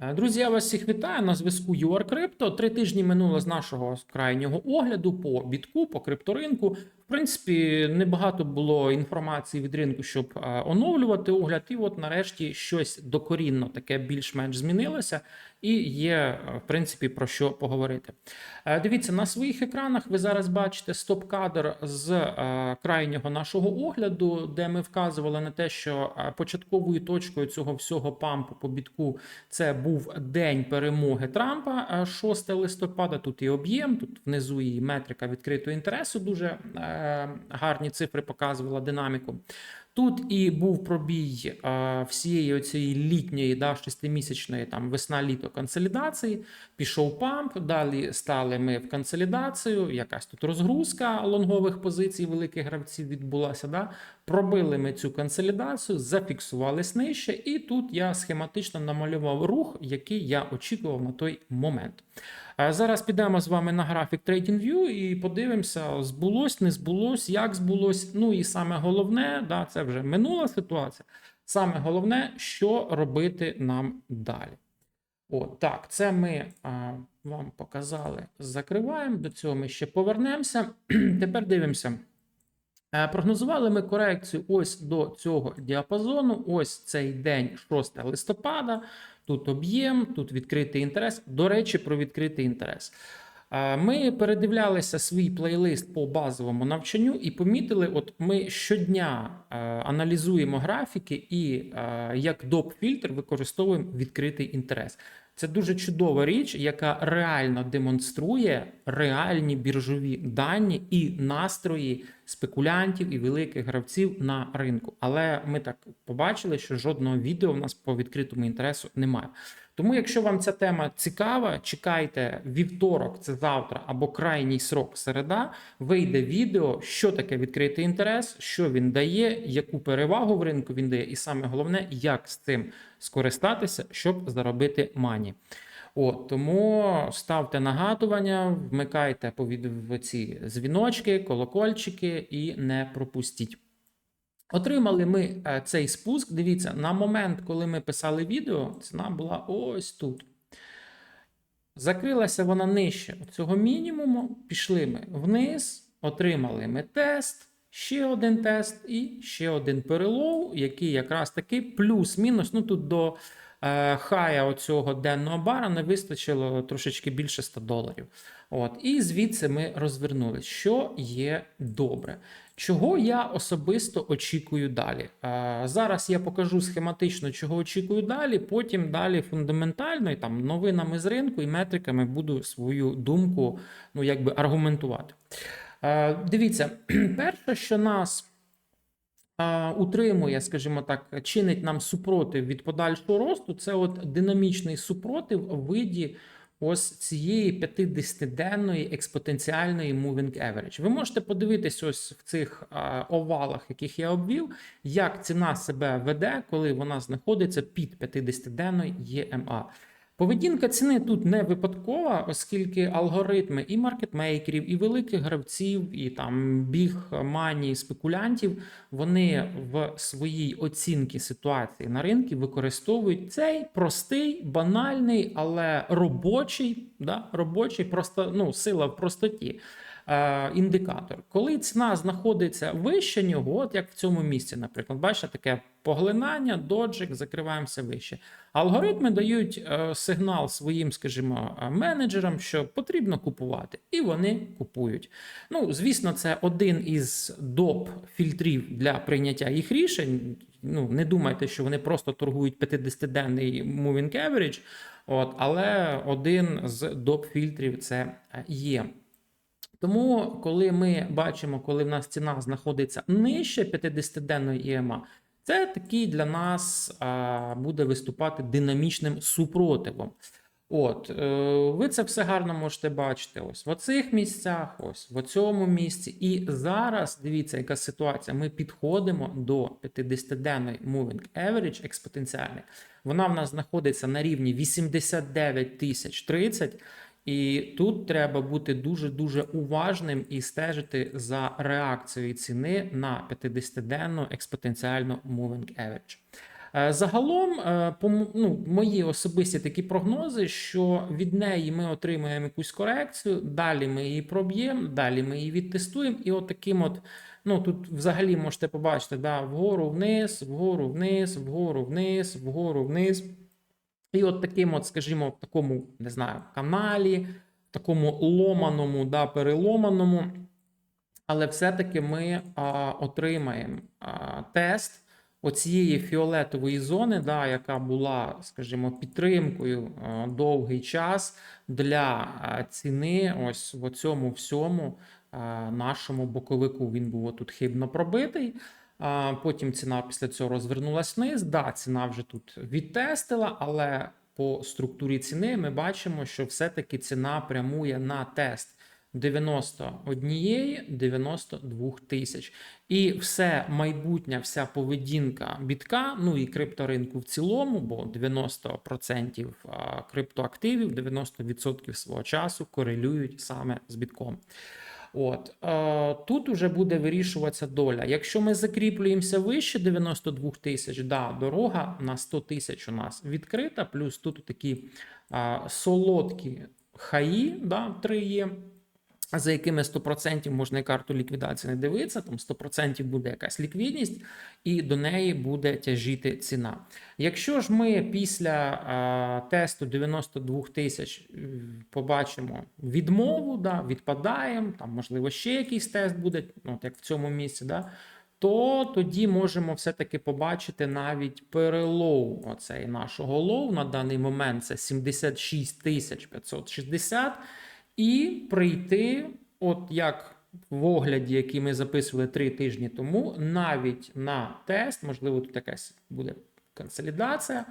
Е, Друзі, я вас всіх вітаю на зв'язку UrCrypto. Три тижні минуло з нашого крайнього огляду по бітку, по крипторинку. Принципі, небагато було інформації від ринку, щоб оновлювати огляд. І от нарешті щось докорінно таке більш-менш змінилося, і є, в принципі, про що поговорити. Е, Дивіться, на своїх екранах ви зараз бачите стоп-кадр з е, крайнього нашого огляду, де ми вказували на те, що е, початковою точкою цього всього пампу по бітку це був день перемоги Трампа, е, 6 листопада. Тут і об'єм, тут внизу і метрика відкритого інтересу. Дуже гарні цифри показувала динаміку. Тут і був пробій е, всієї цієї літньої, да, шестимісячної там весна-літо консолідації. Пішов памп. Далі стали ми в консолідацію. Якась тут розгрузка лонгових позицій великих гравців відбулася. Да? Пробили ми цю консолідацію, зафіксувались нижче, і тут я схематично намалював рух, який я очікував на той момент. Зараз підемо з вами на графік TradingView і подивимося, збулось, не збулось, як збулось. Ну і саме головне, да, це вже минула ситуація. Саме головне, що робити нам далі. От, так, це ми а, вам показали. Закриваємо. До цього ми ще повернемося. Тепер дивимося. Е, Прогнозували ми корекцію ось до цього діапазону. Ось цей день, 6 листопада. Тут об'єм, тут відкритий інтерес. До речі, про відкритий інтерес. Е, Ми передивлялися свій плейлист по базовому навчанню і помітили, от ми щодня е, аналізуємо графіки і е, як доп-фільтр використовуємо відкритий інтерес. Це дуже чудова річ, яка реально демонструє реальні біржові дані і настрої спекулянтів і великих гравців на ринку. Але ми так побачили, що жодного відео в нас по відкритому інтересу немає. Тому, якщо вам ця тема цікава, чекайте вівторок, це завтра, або крайній срок середа, вийде відео, що таке відкритий інтерес, що він дає, яку перевагу в ринку він дає, і саме головне, як з цим скористатися, щоб заробити мані. От, тому ставте нагадування, вмикайте по ці дзвіночки, колокольчики і не пропустіть. Отримали ми е, цей спуск. Дивіться, на момент, коли ми писали відео, ціна була ось тут. Закрилася вона нижче цього мінімуму. Пішли ми вниз, отримали ми тест, ще один тест і ще один перелов, який якраз таки плюс-мінус. Ну тут до хая оцього денного бара не вистачило трошечки більше 100 доларів. От, і звідси ми розвернулись, що є добре. Чого я особисто очікую далі? Е, зараз я покажу схематично, чого очікую далі. Потім далі фундаментально і там новинами з ринку і метриками буду свою думку ну, якби аргументувати. Е, дивіться, перше, що нас е, утримує, скажімо так, чинить нам супротив від подальшого росту, це от динамічний супротив у виді ось цієї 50-денної експотенціальної moving average. Ви можете подивитись ось в цих е, овалах, яких я обвів, як ціна себе веде, коли вона знаходиться під 50-денною EMA. Поведінка ціни тут не випадкова, оскільки алгоритми і маркетмейкерів, і великих гравців, і там біг мані спекулянтів, вони в своїй оцінці ситуації на ринку використовують цей простий, банальний, але робочий, да, робочий просто ну, сила в простоті. Е, Індикатор, коли ціна знаходиться вище нього, от як в цьому місці, наприклад, бачите, таке поглинання, доджик, закриваємося вище. Алгоритми дають е, сигнал своїм, скажімо, е, менеджерам, що потрібно купувати, і вони купують. Ну, звісно, це один із доп фільтрів для прийняття їх рішень. Ну, не думайте, що вони просто торгують 50-денний moving average, от, але один з доп фільтрів це є. Тому, коли ми бачимо, коли в нас ціна знаходиться нижче 50-денної EMA, це такий для нас а, буде виступати динамічним супротивом. От, е, ви це все гарно можете бачити ось в оцих місцях, ось в цьому місці. І зараз дивіться, яка ситуація. Ми підходимо до 50-денної moving average експотенціальної. Вона в нас знаходиться на рівні 89 тисяч 30. І тут треба бути дуже дуже уважним і стежити за реакцією ціни на 50-денну експотенціальну moving average. Е, Загалом, е, ну, мої особисті такі прогнози, що від неї ми отримаємо якусь корекцію, далі ми її проб'ємо, далі ми її відтестуємо, і от таким от. Ну, тут взагалі можете побачити, да, вгору, вниз, вгору, вниз, вгору, вниз, вгору, вниз. І от таким, от, скажімо, в такому, не знаю, каналі, такому ломаному, да, переломаному. Але все-таки ми а, отримаємо а, тест оцієї фіолетової зони, да, яка була, скажімо, підтримкою а, довгий час для ціни ось в цьому всьому а, нашому боковику. Він був тут хибно пробитий. Потім ціна після цього розвернулась вниз. Да, ціна вже тут відтестила, але по структурі ціни ми бачимо, що все-таки ціна прямує на тест 91 92 тисяч. І все майбутнє, вся поведінка бітка, ну і крипторинку в цілому, бо 90% криптоактивів, 90% свого часу корелюють саме з бітком. От е, тут уже буде вирішуватися доля. Якщо ми закріплюємося вище 92 тисяч, да, дорога на 100 тисяч у нас відкрита, плюс тут такі е, солодкі хаї, да, 3 є. За якими 100% можна і карту ліквідації не дивитися, там 100% буде якась ліквідність, і до неї буде тяжіти ціна. Якщо ж ми після а, тесту 92 тисяч е, побачимо відмову, да, відпадаємо, там можливо ще якийсь тест буде, ну, от як в цьому місці, да, то тоді можемо все-таки побачити навіть перелов оцей нашого лоу на даний момент це 76 560, і прийти, от як в огляді, який ми записували три тижні тому, навіть на тест, можливо, тут якась буде консолідація.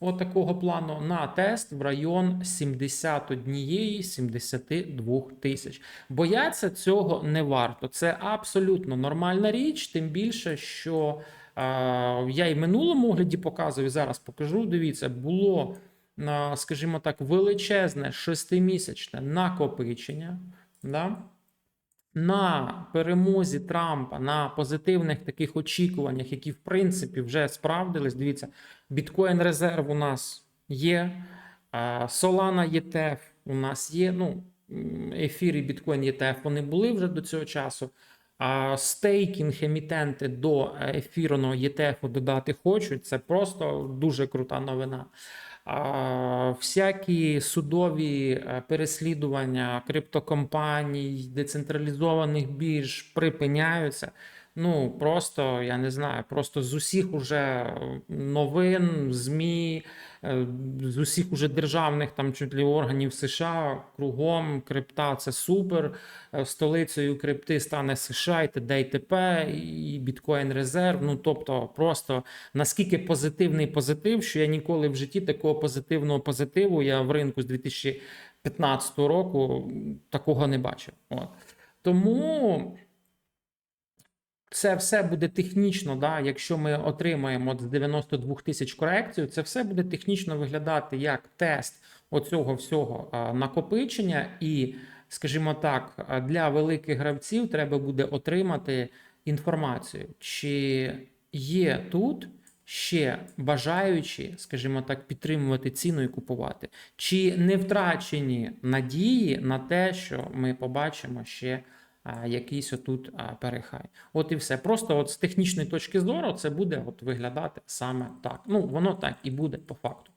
От такого плану на тест в район 71-72 тисяч. Бояться цього не варто. Це абсолютно нормальна річ, тим більше, що е, я і минулому огляді показую, зараз покажу. Дивіться, було, скажімо так, величезне шестимісячне накопичення. Да? На перемозі Трампа на позитивних таких очікуваннях, які в принципі вже справдились. Дивіться, біткоін резерв у нас є, Solana ETF у нас є. Ну, ефір і біткоін ETF вони були вже до цього часу. А стейкінг емітенти до ефірного ETF додати хочуть. Це просто дуже крута новина. Всякі судові е, переслідування криптокомпаній, децентралізованих бірж припиняються. Ну просто я не знаю, просто з усіх уже новин, ЗМІ, е, з усіх уже державних там чуть ли органів США кругом крипта це супер. Е, Столицею крипти стане США і т.д. і т.п. і біткоін резерв. Ну тобто, просто наскільки позитивний позитив, що я ніколи в житті такого позитивного позитиву я в ринку з 2015 року такого не бачив. От. Тому. Це все буде технічно, да, якщо ми отримаємо от з 92 тисяч корекцію, це все буде технічно виглядати як тест оцього всього накопичення, і, скажімо так, для великих гравців треба буде отримати інформацію, чи є тут ще бажаючі, скажімо так, підтримувати ціну і купувати, чи не втрачені надії на те, що ми побачимо ще якийсь отут перехай. От і все. Просто от з технічної точки зору це буде от виглядати саме так. Ну, воно так і буде по факту.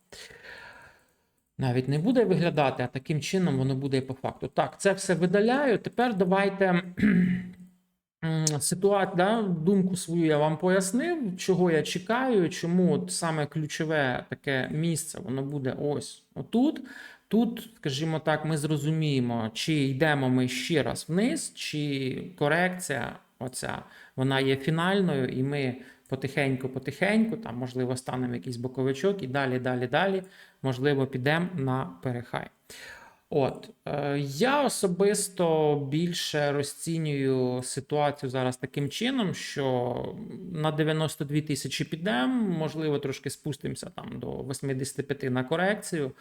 Навіть не буде виглядати, а таким чином воно буде і по факту. Так, це все видаляю. Тепер давайте ситуацію, да, думку свою я вам пояснив, чого я чекаю, чому от саме ключове таке місце воно буде ось отут. Тут, скажімо так, ми зрозуміємо, чи йдемо ми ще раз вниз, чи корекція, оця вона є фінальною, і ми потихеньку-потихеньку, там, можливо, станемо якийсь боковичок, і далі, далі, далі, можливо, підемо на перехай. От е, я особисто більше розцінюю ситуацію зараз таким чином, що на 92 тисячі підемо, можливо, трошки спустимося там до 85 на корекцію,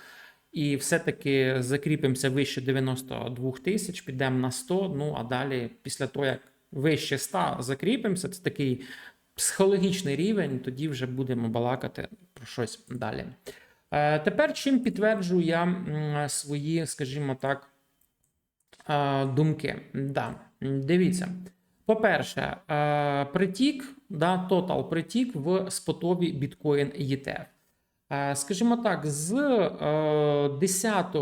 і все-таки закріпимося вище 92 тисяч, підемо на 100. Ну а далі, після того, як вище 100 закріпимося, це такий психологічний рівень, тоді вже будемо балакати про щось далі. Е, Тепер чим підтверджую я свої, скажімо так, е, думки. Да. Дивіться. По-перше, е, притік, да, тотал притік в спотові біткоін ETF. Е, Скажімо так, з е, 10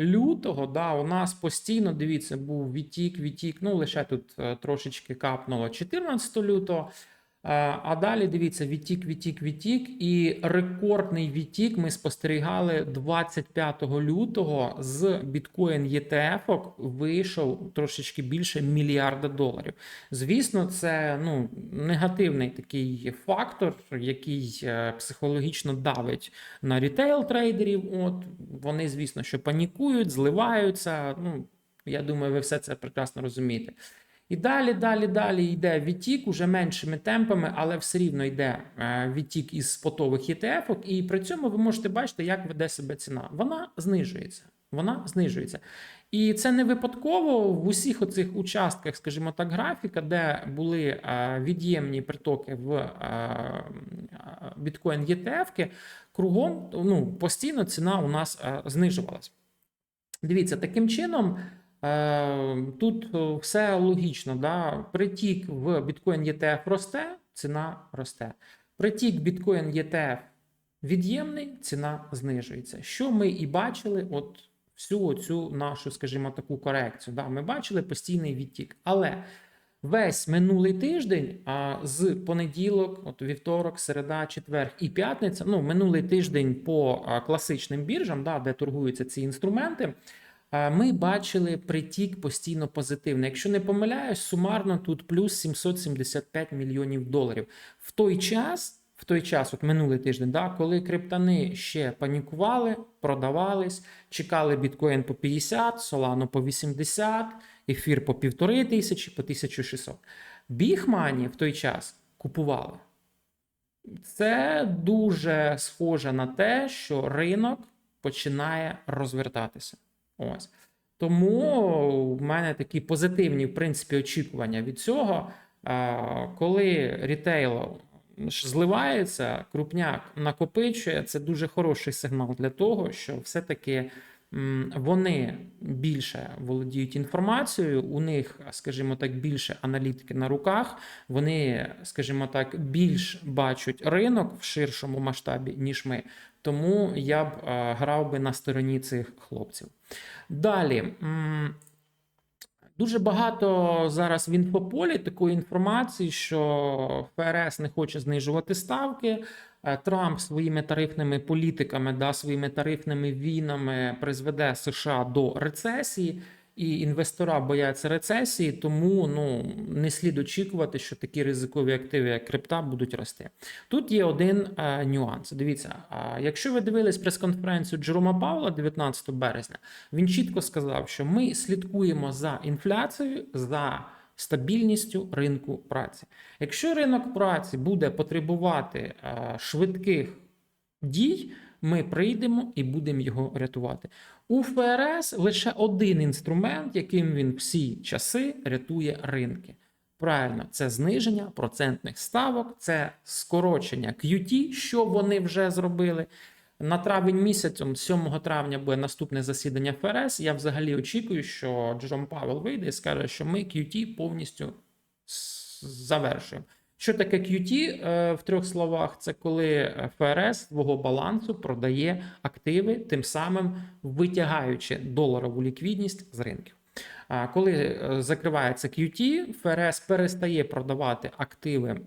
лютого да, у нас постійно дивіться, був відтік, відтік. Ну лише тут е, трошечки капнуло 14 лютого. Е, А далі дивіться, відтік, відтік, відтік. І рекордний відтік ми спостерігали 25 лютого з біткоін ETF вийшов трошечки більше мільярда доларів. Звісно, це ну, негативний такий фактор, який е, психологічно давить на рітейл трейдерів. От вони, звісно, що панікують, зливаються. Ну, я думаю, ви все це прекрасно розумієте. І далі, далі, далі йде відтік уже меншими темпами, але все рівно йде е, відтік із спотових ETF, і при цьому ви можете бачити, як веде себе ціна. Вона знижується. Вона знижується. І це не випадково в усіх оцих участках, скажімо так, графіка, де були е, від'ємні притоки в е, біткоін ETF, кругом ну, постійно ціна у нас знижувалась. Дивіться, таким чином. Е, Тут е, все логічно. Да? Притік в біткоін ETF росте, ціна росте. Притік біткоін ETF від'ємний, ціна знижується. Що ми і бачили, от всю цю нашу, скажімо, таку корекцію. Да? Ми бачили постійний відтік. Але весь минулий тиждень, а з понеділок, от вівторок, середа, четвер і п'ятниця, ну, минулий тиждень по класичним біржам, да, де торгуються ці інструменти. Е, Ми бачили притік постійно позитивний. Якщо не помиляюсь, сумарно тут плюс 775 мільйонів доларів. В той час, в той час, от минулий тиждень, да, коли криптани ще панікували, продавались, чекали біткоін по 50, Solano по 80, ефір по півтори тисячі, по 1600. Бігмані в той час купували. Це дуже схоже на те, що ринок починає розвертатися. Ось. Тому в мене такі позитивні, в принципі, очікування від цього. Коли рітейл зливається, крупняк накопичує, це дуже хороший сигнал для того, що все-таки вони більше володіють інформацією, у них, скажімо так, більше аналітики на руках, вони, скажімо так, більш бачать ринок в ширшому масштабі, ніж ми. Тому я б е, грав би на стороні цих хлопців. Далі. Дуже багато зараз в інфополі такої інформації, що ФРС не хоче знижувати ставки. Е, Трамп своїми тарифними політиками, да, своїми тарифними війнами призведе США до рецесії, і інвестора бояться рецесії, тому ну не слід очікувати, що такі ризикові активи, як крипта, будуть рости. Тут є один е, нюанс. Дивіться, е, якщо ви дивились прес-конференцію Джерома Павла 19 березня, він чітко сказав, що ми слідкуємо за інфляцією, за стабільністю ринку праці. Якщо ринок праці буде потребувати е, швидких дій, ми прийдемо і будемо його рятувати. У ФРС лише один інструмент, яким він всі часи рятує ринки. Правильно, це зниження процентних ставок, це скорочення QT, що вони вже зробили. На травень місяцем, 7 травня, буде наступне засідання ФРС. Я взагалі очікую, що Джером Павел вийде і скаже, що ми QT повністю завершуємо. Що таке QT е, в трьох словах? Це коли ФРС свого балансу продає активи, тим самим витягаючи доларову ліквідність з ринків. Коли е, закривається QT, ФРС перестає продавати активи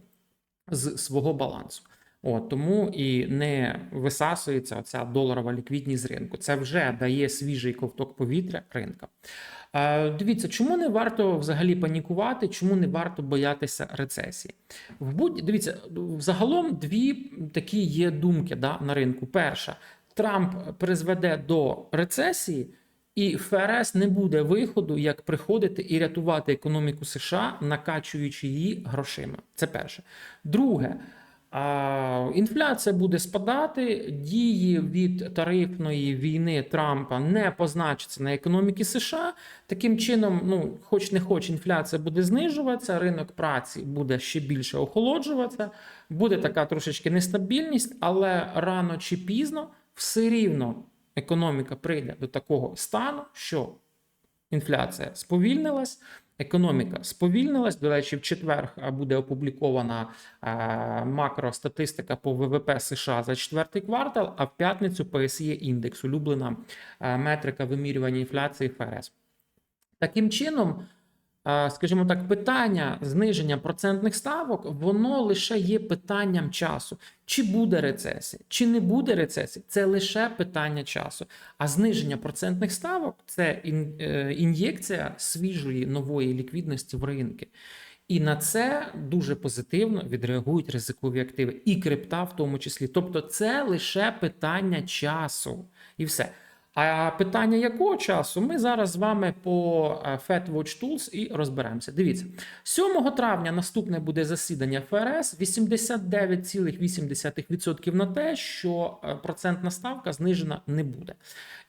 з свого балансу. От, тому і не висасується оця доларова ліквідність з ринку. Це вже дає свіжий ковток повітря ринка. Е, Дивіться, чому не варто взагалі панікувати, чому не варто боятися рецесії? В будь дивіться, загалом дві такі є думки да, на ринку. Перша, Трамп призведе до рецесії. І ФРС не буде виходу, як приходити і рятувати економіку США, накачуючи її грошима. Це перше. Друге, інфляція буде спадати, дії від тарифної війни Трампа не позначаться на економіці США. Таким чином, ну хоч не хоч, інфляція буде знижуватися, ринок праці буде ще більше охолоджуватися, буде така трошечки нестабільність, але рано чи пізно все рівно економіка прийде до такого стану, що інфляція сповільнилась. Економіка сповільнилась. До речі, в четвер буде опублікована макростатистика по ВВП США за четвертий квартал, а в п'ятницю PSE індекс, улюблена метрика вимірювання інфляції ФРС. Таким чином, скажімо так, питання зниження процентних ставок, воно лише є питанням часу. Чи буде рецесія, чи не буде рецесії, це лише питання часу. А зниження процентних ставок це е, ін'єкція свіжої нової ліквідності в ринки. І на це дуже позитивно відреагують ризикові активи, і крипта в тому числі. Тобто, це лише питання часу, і все. А питання якого часу ми зараз з вами по е, FedWatch Tools і розберемося. Дивіться, 7 травня наступне буде засідання ФРС 89,8% на те, що е, процентна ставка знижена не буде.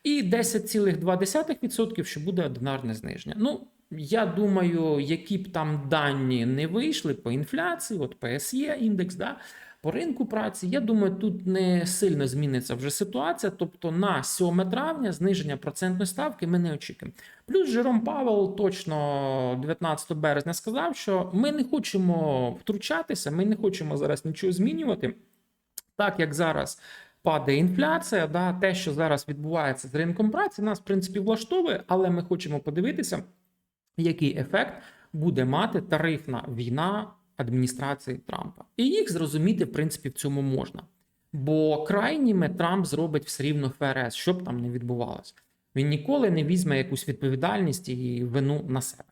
І 10,2%, що буде одинарне зниження. Ну, я думаю, які б там дані не вийшли по інфляції, от PSE індекс, да, по ринку праці, я думаю, тут не сильно зміниться вже ситуація. Тобто на 7 травня зниження процентної ставки ми не очікуємо. Плюс Жером Павел точно 19 березня сказав, що ми не хочемо втручатися, ми не хочемо зараз нічого змінювати. Так як зараз падає інфляція, да, те, що зараз відбувається з ринком праці, нас в принципі влаштовує, але ми хочемо подивитися, який ефект буде мати тарифна війна адміністрації Трампа. І їх зрозуміти, в принципі, в цьому можна. Бо крайніми Трамп зробить все рівно ФРС, що б там не відбувалося. Він ніколи не візьме якусь відповідальність і вину на себе.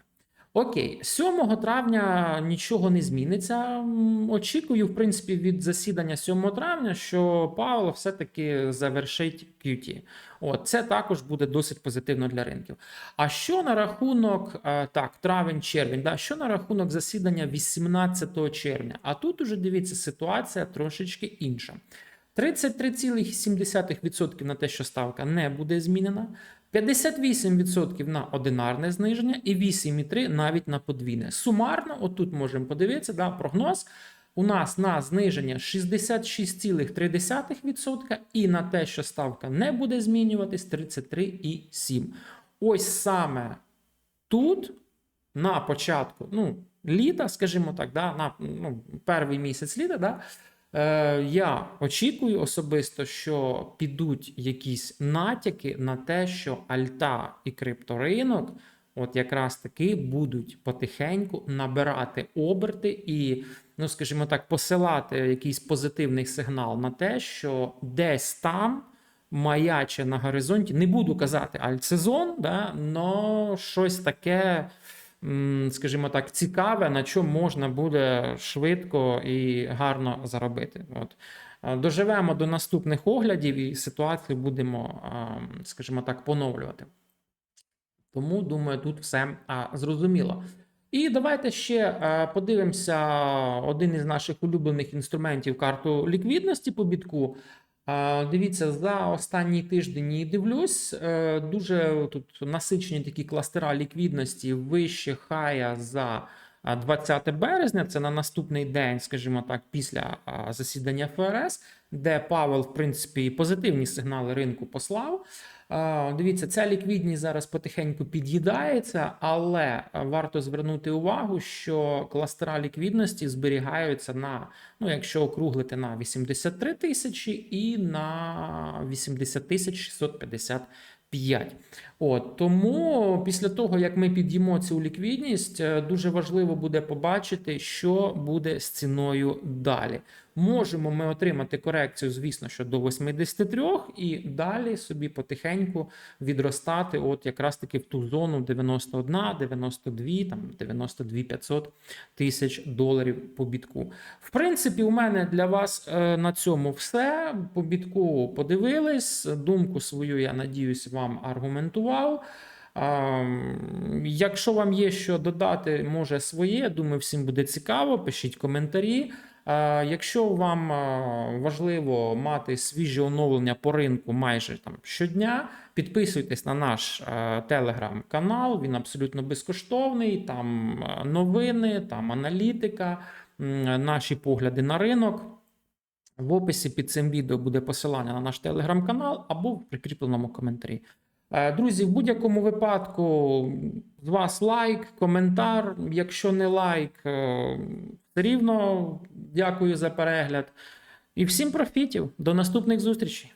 Окей, 7 травня нічого не зміниться. Очікую, в принципі, від засідання 7 травня, що Павло все-таки завершить QT. От це також буде досить позитивно для ринків. А що на рахунок е, так, травень-червень, да, що на рахунок засідання 18 червня? А тут уже дивіться, ситуація трошечки інша. 33,7% на те, що ставка не буде змінена, 58% на одинарне зниження і 8,3% навіть на подвійне. Сумарно, отут можемо подивитися, да, прогноз. У нас на зниження 66,3% і на те, що ставка не буде змінюватись, 33,7%. Ось саме тут, на початку ну, літа, скажімо так, да, на ну, перший місяць літа, да, Е, я очікую особисто, що підуть якісь натяки на те, що альта і крипторинок, от якраз таки будуть потихеньку набирати оберти і, ну скажімо так, посилати якийсь позитивний сигнал на те, що десь там маяче на горизонті. Не буду казати альтсезон, да, но щось таке скажімо так, цікаве, на чому можна буде швидко і гарно заробити. От. Доживемо до наступних оглядів і ситуацію будемо, скажімо так, поновлювати. Тому, думаю, тут все зрозуміло. І давайте ще подивимося один із наших улюблених інструментів карту ліквідності по бітку. Дивіться, за останній тиждень дивлюсь, е, дуже тут насичені такі кластера ліквідності вище хая за 20 березня. Це на наступний день, скажімо так, після засідання ФРС, де Павел, в принципі, позитивні сигнали ринку послав. Дивіться, ця ліквідність зараз потихеньку під'їдається, але варто звернути увагу, що кластера ліквідності зберігаються на, ну якщо округлити на 83 тисячі і на 80 тисяч 655. От тому після того, як ми під'їмо цю ліквідність, е, дуже важливо буде побачити, що буде з ціною далі. Можемо ми отримати корекцію, звісно, що до 83 і далі собі потихеньку відростати, от якраз таки в ту зону 91, 92, там 92 500 тисяч доларів по бітку. В принципі, у мене для вас е, на цьому все. По бітку подивились. Думку свою, я надіюсь, вам аргументував. Якщо вам є що додати, може своє, думаю, всім буде цікаво. Пишіть коментарі. Якщо вам важливо мати свіжі оновлення по ринку майже там щодня, підписуйтесь на наш телеграм-канал. Він абсолютно безкоштовний. Там новини, там аналітика, наші погляди на ринок. В описі під цим відео буде посилання на наш телеграм-канал або в прикріпленому коментарі. Е, Друзі, в будь-якому випадку з вас лайк, коментар. Якщо не лайк, е, все рівно дякую за перегляд. І всім профітів. До наступних зустрічей.